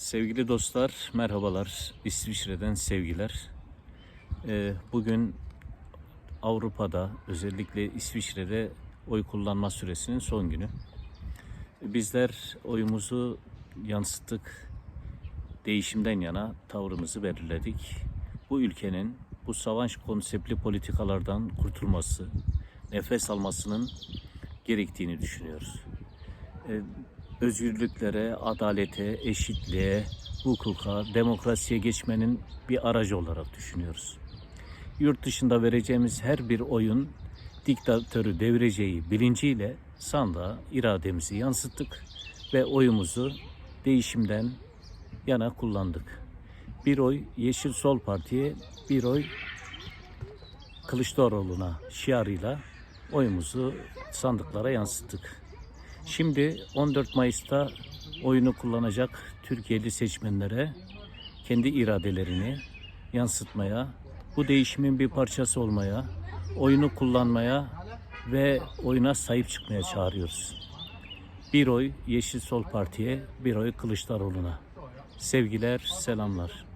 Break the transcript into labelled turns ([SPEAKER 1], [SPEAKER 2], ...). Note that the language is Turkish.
[SPEAKER 1] Sevgili dostlar, merhabalar. İsviçre'den sevgiler. Ee, bugün Avrupa'da, özellikle İsviçre'de oy kullanma süresinin son günü. Bizler oyumuzu yansıttık. Değişimden yana tavrımızı belirledik. Bu ülkenin bu savaş konseptli politikalardan kurtulması, nefes almasının gerektiğini düşünüyoruz e, özgürlüklere, adalete, eşitliğe, hukuka, demokrasiye geçmenin bir aracı olarak düşünüyoruz. Yurt dışında vereceğimiz her bir oyun diktatörü devireceği bilinciyle sandığa irademizi yansıttık ve oyumuzu değişimden yana kullandık. Bir oy Yeşil Sol Parti'ye, bir oy Kılıçdaroğlu'na şiarıyla oyumuzu sandıklara yansıttık. Şimdi 14 Mayıs'ta oyunu kullanacak Türkiye'li seçmenlere kendi iradelerini yansıtmaya, bu değişimin bir parçası olmaya, oyunu kullanmaya ve oyuna sahip çıkmaya çağırıyoruz. Bir oy Yeşil Sol Parti'ye, bir oy Kılıçdaroğlu'na. Sevgiler, selamlar.